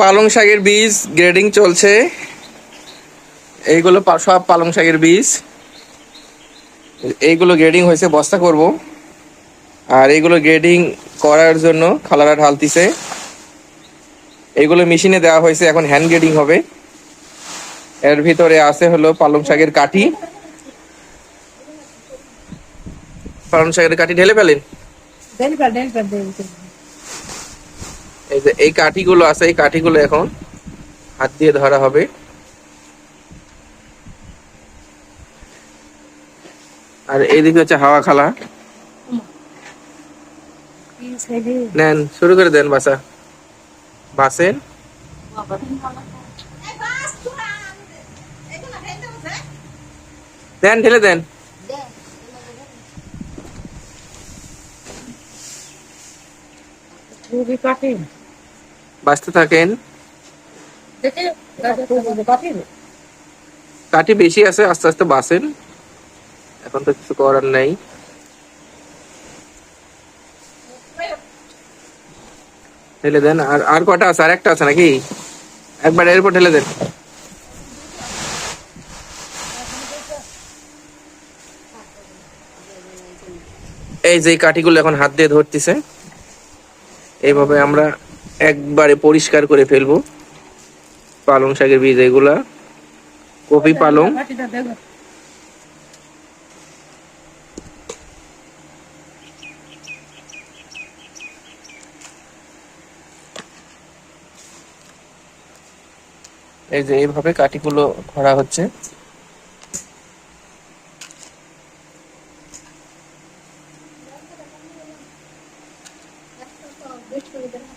পালং শাকের বীজ গ্রেডিং চলছে। এইগুলো সব পালং শাকের বীজ। এইগুলো গ্রেডিং হয়েছে, বস্তা করব। আর এইগুলো গ্রেডিং করার জন্য খালারা ঢালতিছে। এইগুলো মেশিনে দেওয়া হয়েছে, এখন হ্যান্ড গ্রেডিং হবে। এর ভিতরে আছে হলো পালং শাকের কাঠি। পালং শাকের কাঠি ঢেলে ফেলেন? এই যে এই কাঠিগুলো আছে, এই কাঠিগুলো এখন হাত দিয়ে ধরা হবে। আর এইদিকে হচ্ছে হাওয়া খালা। নেন, শুরু করে দেন বাসা বাসেন দেন ঢেলে দেন। খুবই কঠিন বাঁচতে থাকেন? কাঠি বেশি আছে আস্তে আস্তে বাসেন এখন তো কিছু করার নাই। ঢেলে দেন আর আর কটা আছে? আর একটা আছে নাকি? একবার এরপর ঢেলে দেন। এই যে কাঠিগুলো এখন হাত দিয়ে ধরতেছে। এইভাবে আমরা একবারে পরিষ্কার করে ফেলব। পালং শাকের বীজ এগুলা। কপি পালং। এই যে এইভাবে কাঠিগুলো ধরা হচ্ছে। 没事的。